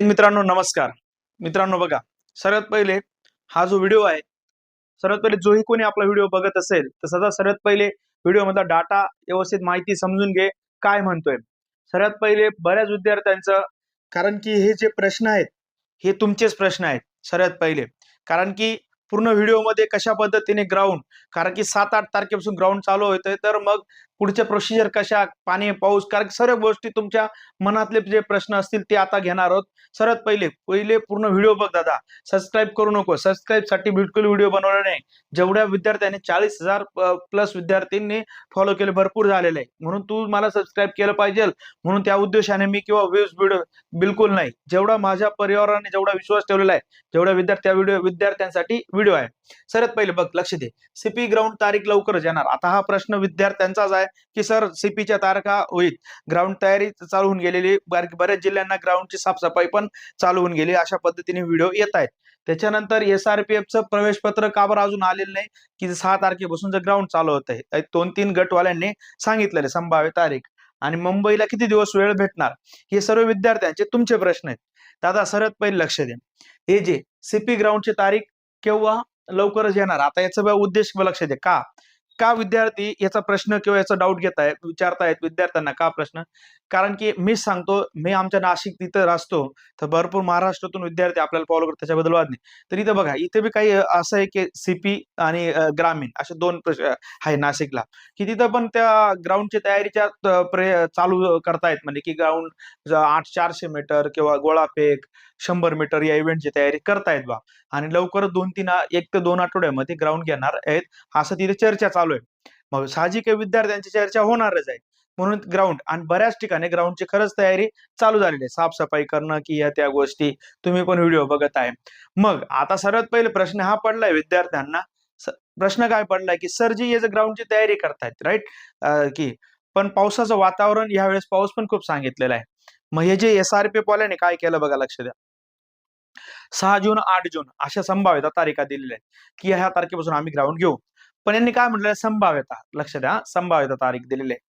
मित्रांनो नमस्कार. मित्रांनो बघा सर्वात पहिले हा जो व्हिडिओ आहे सर्वात पहिले जोही कोणी आपला व्हिडिओ बघत असेल तर सदा सर्वात पहिले व्हिडिओ मधला डाटा व्यवस्थित माहिती समजून घे काय म्हणतोय. सर्वात पहिले बऱ्याच विद्यार्थ्यांचं कारण की हे जे प्रश्न आहेत हे तुमचेच प्रश्न आहेत सर्वात पहिले. कारण की पूर्ण व्हिडिओमध्ये कशा पद्धतीने ग्राउंड कारण की सात आठ तारखेपासून ग्राउंड चालू होतंय तर मग पुढच्या प्रोसिजर कशा पाणी पाऊस कारण सर्व गोष्टी तुमच्या मनातले जे प्रश्न असतील ते आता घेणार आहोत. सर्वात पहिले पहिले पूर्ण व्हिडिओ बघ दादा. सबस्क्राईब करू नको. सबस्क्राईबसाठी बिलकुल व्हिडिओ बनवला नाही. जेवढ्या विद्यार्थ्यांनी चाळीस हजार प्लस विद्यार्थ्यांनी फॉलो केले भरपूर झालेले आहे. म्हणून तू मला सबस्क्राईब केलं पाहिजे. म्हणून त्या उद्देशाने मी किंवा व्ह्यूज व्हिडिओ बिलकुल नाही. जेवढा माझ्या परिवाराने जेवढा विश्वास ठेवलेला आहे जेवढ्या विद्यार्थ्या व्हिडिओ विद्यार्थ्यांसाठी व्हिडिओ आहे. सर्वात पहिले बघ लक्ष दे. सीपी ग्राउंड तारीख लवकरच येणार. आता हा प्रश्न विद्यार्थ्यांचाच आहे. की सर सीपीच्या तारखा होईल. ग्राउंड तयारी चालू होऊन गेलेली बऱ्याच जिल्ह्यांना ग्राउंडची साफसफाई पण चालू होऊन गेली अशा पद्धतीने व्हिडिओ येत आहेत. त्याच्यानंतर एस आर पी एफचं प्रवेश पत्र का बरं अजून आलेलं नाही? की सहा तारखेपासून जर ग्राउंड चालू होत आहे. दोन तीन गटवाल्यांनी सांगितलेले संभाव्य तारीख. आणि मुंबईला किती दिवस वेळ भेटणार? हे सर्व विद्यार्थ्यांचे तुमचे प्रश्न आहेत. दादा सर्वात पहिले लक्ष द्या. हे जे सीपी ग्राउंडची तारीख केव्हा लवकरच येणार? आता याचा उद्देश लक्ष द्या. का? का विद्यार्थी याचा प्रश्न किंवा याचा डाऊट घेत आहेत विचारतायत विद्यार्थ्यांना? का प्रश्न? कारण की मी सांगतो मी आमच्या नाशिक तिथं असतो तर भरपूर महाराष्ट्रातून विद्यार्थी आपल्याला फॉलो करतात त्याच्याबद्दल वाद नाही. तर इथं बघा इथे बी काही असं आहे की सीपी आणि ग्रामीण असे दोन प्रश्न आहे नाशिकला. की तिथं पण त्या ग्राउंडच्या तयारीच्या प्रे चालू करतायत. म्हणजे की ग्राउंड आठ चारशे मीटर किंवा गोळाफेक शंभर मीटर या इव्हेंटची तयारी करतायत बा. आणि लवकरच दोन तीन एक ते दोन आठवड्यामध्ये ग्राउंड घेणार आहेत. असं तिथे चर्चा चालू आहे मग साहजिक विद्यार्थ्यांची चर्चा होणारच आहे. म्हणून ग्राउंड आणि बऱ्याच ठिकाणी ग्राउंडची खरंच तयारी चालू झालेली आहे. साफसफाई करणं की या त्या गोष्टी तुम्ही पण व्हिडिओ बघत आहे. मग आता सर्वात पहिले प्रश्न हा पडलाय विद्यार्थ्यांना. प्रश्न काय पडलाय की सर जी याचं ग्राउंडची तयारी करतायत राईट की पण पावसाचं वातावरण यावेळेस पाऊस पण खूप सांगितलेला आहे. मग हे जे एस आर पी वाल्याने काय केलं बघा लक्ष द्या. सहा जून आठ जून अशा संभाव्यता तारीखा दिलेल्या आहेत की ह्या तारखेपासून आम्ही ग्राउंड घेऊ. पण यांनी काय म्हटलं? संभाव्यता. लक्ष द्या. संभाव्यता तारीख दिलेली आहे.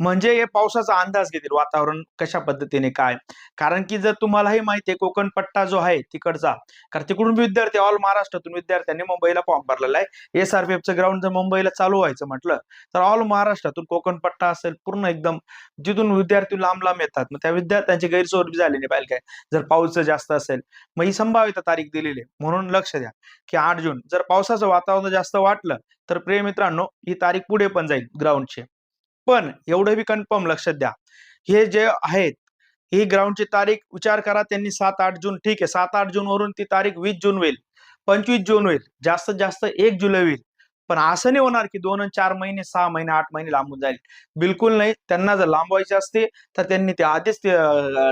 म्हणजे हे पावसाचा अंदाज घेतील वातावरण कशा पद्धतीने काय? कारण की जर तुम्हालाही माहिती आहे कोकण पट्टा जो आहे तिकडचा कारण तिकडून विद्यार्थी ऑल महाराष्ट्रातून विद्यार्थ्यांनी मुंबईला फॉर्म भरलेला आहे. एस आर पी एफचं ग्राउंड जर मुंबईला चालू व्हायचं म्हटलं तर ऑल महाराष्ट्रातून कोकण पट्टा असेल पूर्ण एकदम जिथून विद्यार्थी लांब लांब येतात मग त्या विद्यार्थ्यांची गैरसोय झाली नाही पाहिजे काय? जर पाऊस जास्त असेल मग ही संभाव्यता तारीख दिलेली आहे. म्हणून लक्ष द्या की आठ जून जर पावसाचं वातावरण जास्त वाटलं तर प्रिय मित्रांनो ही तारीख पुढे पण जाईल ग्राउंडची पण एवढं बी कन्फर्म लक्षात द्या. हे जे आहेत ही ग्राउंडची तारीख विचार करा त्यांनी सात आठ जून ठीक आहे सात आठ जून वरून ती तारीख वीस जून होईल पंचवीस जून होईल जास्तीत जास्त एक जुलै होईल. पण असं नाही होणार की दोन चार महिने सहा महिने आठ महिने लांबून जाईल. बिलकुल नाही. त्यांना जर लांबवायचे असते तर त्यांनी ते आधीच ते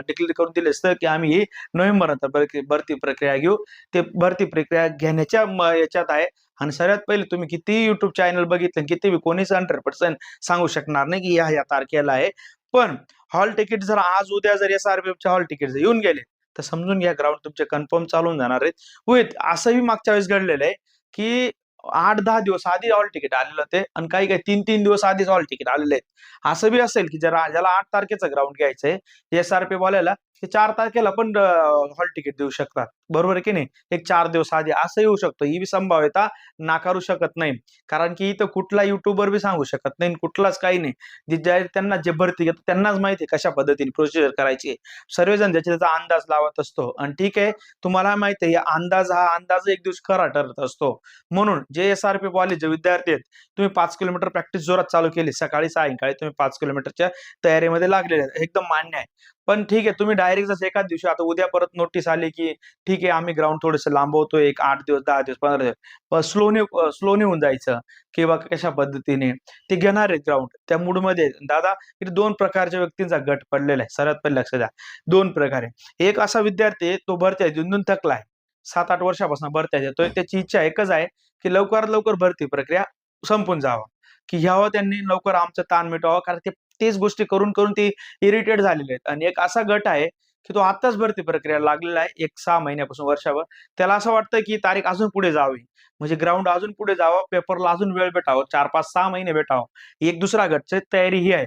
डिक्लेअर करून दिले असतं की आम्ही ही नोव्हेंबर नंतर भरती- प्रक्रिया घेऊ. ते भरती प्रक्रिया घेण्याच्या याच्यात आहे. आणि सगळ्यात पहिले तुम्ही किती युट्यूब चॅनल बघितलं किती बी कोणीच हंड्रेड पर्सेंट सांगू शकणार नाही की या या तारखेला आहे. पण हॉल तिकीट जर आज उद्या जर S R P hall ticket जर येऊन गेले तर समजून घ्या ग्राउंड तुमचे कन्फर्म चालून जाणार आहेत. विथ असंही मागच्या वेळेस घडलेलं आहे की आठ दहा दिवस आधी हॉल तिकीट आलेलं होते आणि काही काही तीन तीन दिवस आधीच हॉल तिकीट आलेले आहेत. असं बी असेल की जरा ज्याला आठ तारखेचं ग्राउंड घ्यायचंय एस आर पी वाल्याला ते चार तारखेला पण हॉल तिकीट देऊ शकतात. बरोबर आहे की नाही? एक चार दिवस आधी असं येऊ शकतं. ही संभाव्यता नाकारू शकत नाही. कारण की इथं कुठला युट्यूबर बी सांगू शकत नाही कुठलाच काही नाही. जे त्यांना जे भरती घेतो त्यांनाच माहिती आहे कशा पद्धतीने प्रोसिजर करायची आहे. सर्वजण ज्याच्या त्याचा अंदाज लावत असतो. आणि ठीक आहे तुम्हाला माहिती आहे अंदाज हा अंदाज एक दिवस खरा ठरत असतो. म्हणून जे एस आर पी कॉलेज विद्यार्थी आहेत तुम्ही पाच किलोमीटर प्रॅक्टिस जोरात चालू केली सकाळी सायंकाळी तुम्ही पाच किलोमीटरच्या तयारीमध्ये लागलेले आहेत. एकदम मान्य आहे. पण ठीक आहे तुम्ही डायरेक्ट जसं एकाच दिवशी आता उद्या परत नोटीस आली की ठीक आहे आम्ही ग्राउंड थोडंसं लांबवतो एक आठ दिवस दहा दिवस पंधरा दिवस. स्लोने स्लोने होऊन जायचं किंवा कशा पद्धतीने ते घेणार आहेत ग्राउंड त्या मूडमध्ये दादा इथे दोन प्रकारच्या व्यक्तींचा गट पडलेला आहे. सर्वात पहिले लक्ष द्या. दोन प्रकारे. एक असा विद्यार्थी तो भरत्या जुंदून थकला आहे. सात आठ वर्षापासून भरत्या तो त्याची इच्छा एकच आहे की लवकरात लवकर भरती प्रक्रिया संपून जावं. की ह्यावं त्यांनी लवकर आमचं ताण मिटवावं. कारण ते तेच गोष्टी करून करून ते इरिटेट झालेले आहेत. आणि एक असा गट आहे की तो आताच भरती प्रक्रिया लागलेला आहे एक सहा महिन्यापासून वर्षावर. त्याला असं वाटतं की तारीख अजून पुढे जावी. म्हणजे ग्राउंड अजून पुढे जावं पेपरला अजून वेळ भेटावं चार पाच सहा महिने भेटावं. एक दुसरा गटची तयारी ही आहे.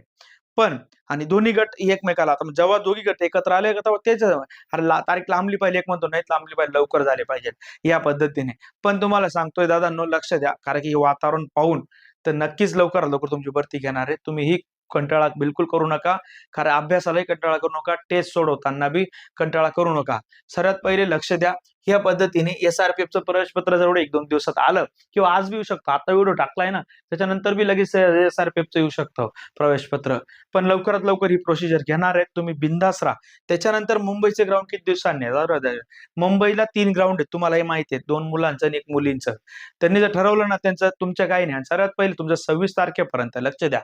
पण आणि दोन्ही गट एकमेकाला आता जेव्हा दोघी गट एकत्र आले का तेव्हा तेच अरे ला- तारीख लांबली पाहिजे एक म्हणतो नाही लांबली पाहिजे लवकर झाले पाहिजे या पद्धतीने. पण तुम्हाला सांगतोय दादा नो लक्ष द्या कारण की हे वातावरण पाहून तर नक्कीच लवकर लवकर तुमची भरती घेणार आहे. तुम्ही ही कंटाळा बिलकुल करू नका. कारण अभ्यासालाही कंटाळा करू नका. टेस्ट सोडवताना बी कंटाळा करू नका. सर्वात पहिले लक्ष द्या. या पद्धतीने एस आर पी एफचं प्रवेशपत्र जवळ एक दोन दिवसात आलं किंवा आज बी येऊ शकतं. आता व्हिडिओ टाकलाय ना त्याच्यानंतर बी लगेच एस आर पी एफचं येऊ शकतं प्रवेशपत्र. पण लवकरात लवकर ही प्रोसिजर घेणार आहे तुम्ही बिंदास राहा. त्याच्यानंतर मुंबईचे ग्राउंड किती दिवसांनी मुंबईला तीन ग्राउंड आहेत. तुम्हाला हे माहिती आहे. दोन मुलांचं आणि एक मुलींचं. त्यांनी जर ठरवलं ना त्यांचं तुमच्या काही नाही. आणि सर्वात पहिले तुमचं सव्वीस तारखेपर्यंत लक्ष द्या.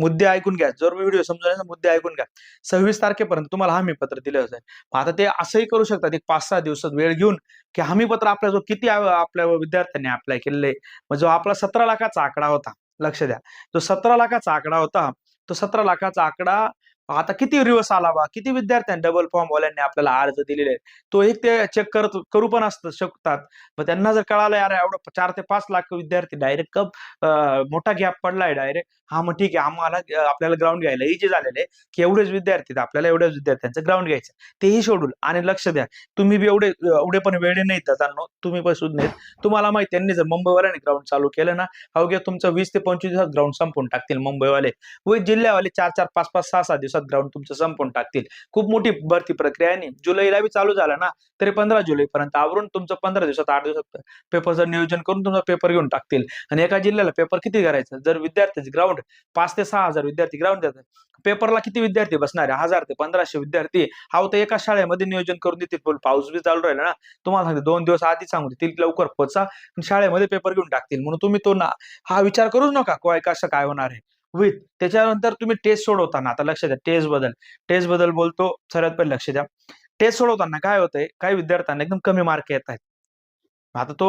मुद्दे ऐकून घ्या. जर व्हिडिओ समजवण्याचा मुद्दे ऐकून घ्या. सव्वीस तारखेपर्यंत तुम्हाला हमी पत्र दिलं जाईल. मग आता ते असंही करू शकतात. एक पाच सहा दिवसात वेळ घेऊन की हमी पत्र आपल्या जो किती आपल्या विद्यार्थ्यांनी अप्लाय केलेले मग जो आपला सतरा लाखाचा आकडा होता लक्ष द्या. जो सतरा लाखाचा आकडा होता तो सतरा लाखाचा आकडा आता किती रिवर्स आला बा किती विद्यार्थ्यांनी डबल फॉर्म वाल्यांनी आपल्याला अर्ज दिलेले आहेत? तो एक ते चेक करत करू पण असत शकतात. मग त्यांना जर कळालं यार एवढं चार ते पाच लाख विद्यार्थी डायरेक्ट कप मोठा गॅप पडलाय डायरेक्ट हा मग ठीक आहे. आम्हाला आपल्याला ग्राउंड घ्यायला इजी झालेलं आहे की एवढेच विद्यार्थी आपल्याला एवढ्याच विद्यार्थ्यांचं ग्राउंड घ्यायचं. तेही शेड्यूल आणि लक्ष द्या. तुम्ही बी एवढे एवढे पण वेळे नाही त्यांना तुम्ही पण सुद्धा नाहीत तुम्हाला माहिती त्यांनी जर मुंबईवाल्याने ग्राउंड चालू केलं ना अवघ्या तुमचं वीस ते पंचवीस दिवसात ग्राउंड संपून टाकतील मुंबईवाले. व जिल्ह्यावाले चार चार पाच पाच सहा सहा दिवसात ग्राउंड तुमचं संपून टाकतील. खूप मोठी भरती प्रक्रिया आहे आणि जुलैला बी चालू झाला ना तरी पंधरा जुलैपर्यंत आवरून तुमचं पंधरा दिवसात आठ दिवसात पेपरचं नियोजन करून तुमचा पेपर घेऊन टाकतील. आणि एका जिल्ह्याला पेपर किती करायचं? जर विद्यार्थ्याचे ग्राउंड पाच ते सहा हजार विद्यार्थी ग्राउंड देतात. पेपरला किती विद्यार्थी बसणार आहे? हजार ते पंधराशे विद्यार्थी. हा तर एका शाळेमध्ये नियोजन करून देतील. बोल पाऊस बी चालू राहिला ना. तुम्हाला सांगते दोन दिवस आधी सांगू देतील लवकर पोचा शाळेमध्ये पेपर घेऊन टाकतील. म्हणून तुम्ही तो ना हा विचार करूच नका. काय कसं काय होणार आहे? विथ त्याच्यानंतर तुम्ही टेस्ट सोडवताना आता लक्ष द्या टेस्ट बदल. टेस्ट बदल बोलतो सर्वात पहिले लक्ष द्या. टेस्ट सोडवताना काय होतंय? काही विद्यार्थ्यांना एकदम कमी मार्क येत आहेत. आता तो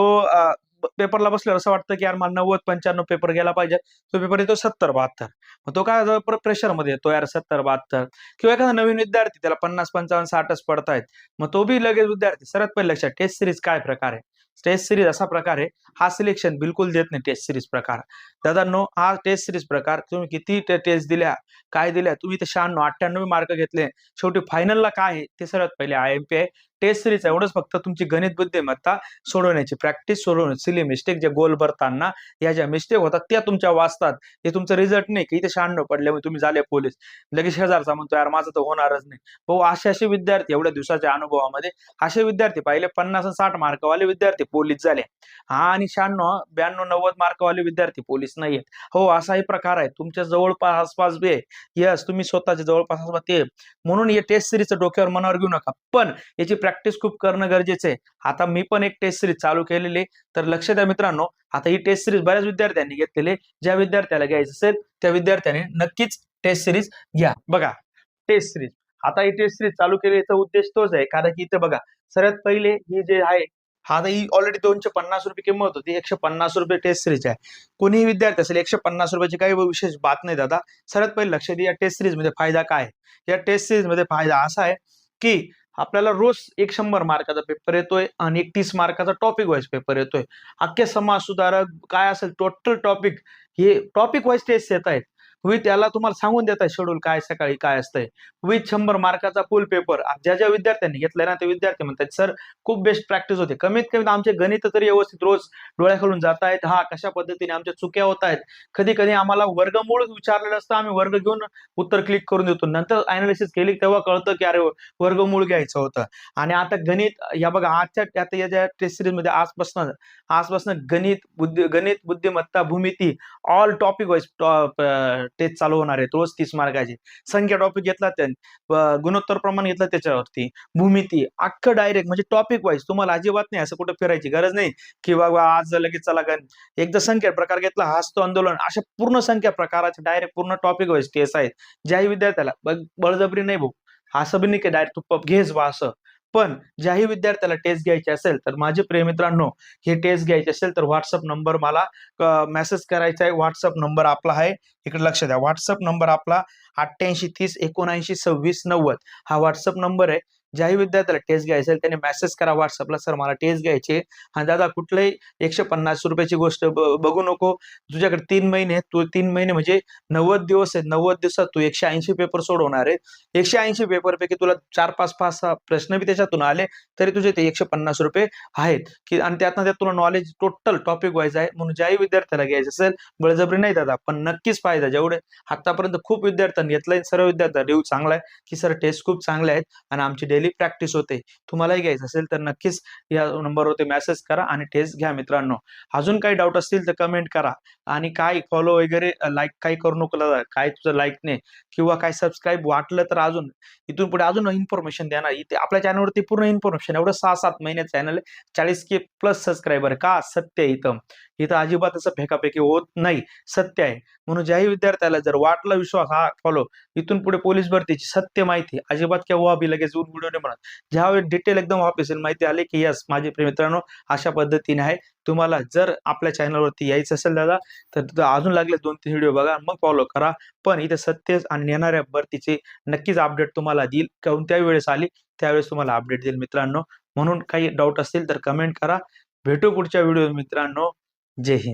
पेपरला बसल्यावर असं वाटतं की यार मला नव्वद पंच्याण्णव पेपर गेला पाहिजे तो पेपर येतो सत्तर बहात्तर. मग तो काय प्रेशरमध्ये येतो. यार सत्तर बहात्तर. किंवा एखादा नवीन विद्यार्थी त्याला पन्नास पंचावन्न साठच पडतायत. मग तो बी लगेच विद्यार्थी सर्वात पहिले लक्षात टेस्ट सिरीज काय प्रकार? आहे टेस्ट सिरीज असा प्रकार आहे. हा सिलेक्शन बिलकुल देत नाही टेस्ट सिरीज प्रकार. दादांनो हा टेस्ट सिरीज प्रकार तुम्ही किती टेस्ट दिल्या? काय दिल्या? तुम्ही ते शहाण्णव अठ्ठ्याण्णव मार्क घेतले. शेवटी फायनलला काय आहे? ते सर्वात पहिले आय एम पी आहे. टेस्ट सिरीज एवढंच फक्त तुमची गणित बुद्धिमत्ता सोडवण्याची. प्रॅक्टिस सोडवणे सिली मिस्टेक जे गोल भरताना या ज्या मिस्टेक होतात त्या तुमच्या वाचतात. हे तुमचं रिझल्ट नाही की इथे शहाण्णव पडल्यामुळे तुम्ही झाले पोलीस. लगेच शेजारचा म्हणतो यार माझं तर होणारच नाही. भाऊ असे असे विद्यार्थी एवढ्या दिवसाच्या अनुभवामध्ये असे विद्यार्थी पाहिले पन्नास साठ मार्कवाले विद्यार्थी पोलीस झाले. हा आणि शहाण्णव ब्याण्णव नव्वद मार्कवाले विद्यार्थी पोलीस नाहीयेत हो असाही प्रकार आहे. तुमच्या जवळपास आसपास बी आहे. यस तुम्ही स्वतःच्या जवळपास आसपास ते. म्हणून हे टेस्ट सिरीजचं डोक्यावर मनावर घेऊ नका. पण याची प्रॅक्टिस प्रॅक्टिस खूप करणं गरजेचं आहे. आता मी पण एक टेस्ट सिरीज चालू केलेली आहे. तर लक्ष द्या मित्रांनो आता ही टेस्ट सिरीज बऱ्याच विद्यार्थ्यांनी घेतलेली ज्या विद्यार्थ्याला घ्यायचं असेल त्या विद्यार्थ्याने नक्कीच टेस्ट सिरीज घ्या. बघा टेस्ट सिरीज आता ही टेस्ट सिरीज चालू केली याचा उद्देश तोच आहे. कारण की इथे बघा सर्वात पहिले ही जे आहे हा आता ही ऑलरेडी दोनशे पन्नास रुपये किंमत होती. एकशे पन्नास रुपये टेस्ट सिरीज आहे. कोणीही विद्यार्थी असेल एकशे पन्नास रुपयाची काही विशेष बात नाही दादा. सर्वात पहिले लक्ष द्या या टेस्ट सिरीजमध्ये फायदा काय या टेस्ट सिरीजमध्ये फायदा असा आहे की आपल्याला रोज एक शंभर मार्काचा पेपर येतोय आणि एक तीस मार्काचा टॉपिक वाईज पेपर येतोय. अख्खे समाज सुधारक काय असेल टोटल टॉपिक हे टॉपिक वाईज टेस्ट येत आहेत विथ त्याला तुम्हाला सांगून देत आहे शेड्यूल काय सकाळी काय असतंय. विथ शंभर मार्काचा फुल पेपर ज्या ज्या विद्यार्थ्यांनी घेतलाय ना ते विद्यार्थी म्हणतात सर खूप बेस्ट प्रॅक्टिस होते. कमीत कमी आमचे गणित तरी व्यवस्थित रोज डोळ्याखालून जात आहेत. हा कशा पद्धतीने आमच्या चुक्या होत आहेत? कधी कधी आम्हाला वर्गमूळ विचारलेलं असतं आम्ही वर्ग घेऊन उत्तर क्लिक करून देतो. नंतर अनालिसिस केली तेव्हा कळतं की अरे वर्गमूळ घ्यायचं होतं. आणि आता गणित या बघा आजच्या आता या ज्या टेस्ट सिरीजमध्ये आजपासून आजपासून गणित बुद्धी गणित बुद्धिमत्ता भूमिती ऑल टॉपिक वाईज तेच चालू होणार आहेत रोज तीस मार्काचे संख्या टॉपिक घेतला त्या गुणोत्तर प्रमाण घेतलं त्याच्यावरती. भूमिती अख्खं डायरेक्ट म्हणजे टॉपिक वाईज तुम्हाला अजिबात नाही असं कुठं फिरायची गरज नाही की बाबा आज लगेच चला गण. एकदा संख्या प्रकार घेतला हाच तो आंदोलन. अशा पूर्ण संख्या प्रकाराचे डायरेक्ट पूर्ण टॉपिक वाईज टेस्ट आहेत. ज्याही विद्यार्थ्याला बळजबरी नाही भाऊ. असं बी नाही की डायरेक्ट तू घेस घेच बा असं. पण ज्याही विद्यार्थ्याला टेस्ट घ्यायची असेल तर माझे प्रिय मित्रांनो हे टेस्ट घ्यायची असेल तर व्हॉट्सअप नंबर मला मेसेज करायचा आहे. व्हॉट्सअप नंबर आपला आहे. इकडे लक्ष द्या. व्हॉट्सअप नंबर आपला अठ्ठ्याऐंशी तीस एकोणऐंशी सव्वीस नव्वद. हा व्हॉट्सअप नंबर आहे. ज्याही विद्यार्थ्याला टेस्ट घ्यायचं असेल त्याने मेसेज करा व्हॉट्सअपला सर मला टेस्ट घ्यायचे आणि दादा कुठलंही एकशे पन्नास रुपयाची गोष्ट बघू नको. तुझ्याकडे तीन महिने तू तीन महिने म्हणजे नव्वद दिवस आहेत. नव्वद दिवसात तू एकशे ऐंशी पेपर सोडवणार आहे. एकशे ऐंशी पेपर पैकी तुला चार पाच पाच सहा प्रश्न बी त्याच्यातून आले तरी तुझे ते एकशे पन्नास रुपये आहेत. की आणि त्यातनं त्यात तुला नॉलेज टोटल टॉपिक व्हायचं आहे. म्हणून ज्याही विद्यार्थ्याला घ्यायचं असेल बळजबरी नाही दादा पण नक्कीच फायदा जेवढे. आतापर्यंत खूप विद्यार्थ्यांनी घेतलंय. सर्व विद्यार्थ्यांना रिव्ह चांगला आहे. की सर टेस्ट खूप चांगले आहेत आणि आमची डेली प्रॅक्टिस होते. तुम्हालाही घ्यायचं असेल तर नक्कीच या नंबरवरती मेसेज करा आणि टेस्ट घ्या मित्रांनो. अजून काही डाऊट असतील तर कमेंट करा. आणि काय फॉलो वगैरे लाईक काही करू नको काय तुझं लाईक नाही. किंवा काय सबस्क्राईब वाटलं तर अजून इथून पुढे अजून इन्फॉर्मेशन द्या ना. इथे आपल्या चॅनलवरती पूर्ण इन्फॉर्मेशन एवढं सहा सात महिने चॅनल आहे. चाळीस के प्लस सबस्क्रायबर का सत्य आहे इथं? इथं अजिबात असं फेकाफेकी होत नाही. सत्य आहे. म्हणून ज्याही विद्यार्थ्याला जर वाटला विश्वास हा फॉलो इथून पुढे पोलीस भरतीची सत्य माहिती अजिबात केव्हा बी लगेच व्हिडिओ नाही म्हणत ज्यावेळी डिटेल एकदम ऑफिशियल माहिती आली की यस माझे मित्रांनो अशा पद्धतीने आहे. तुम्हाला जर आपल्या चॅनलवरती यायचं असेल दादा तर अजून लागले दोन तीन व्हिडिओ बघा. मग फॉलो करा. पण इथे सत्य आणि येणाऱ्या भरतीचे नक्कीच अपडेट तुम्हाला देईल. कोणत्याही वेळेस आली त्यावेळेस तुम्हाला अपडेट देईल मित्रांनो. म्हणून काही डाऊट असतील तर कमेंट करा. भेटू पुढच्या व्हिडिओ मित्रांनो. जय हिंद.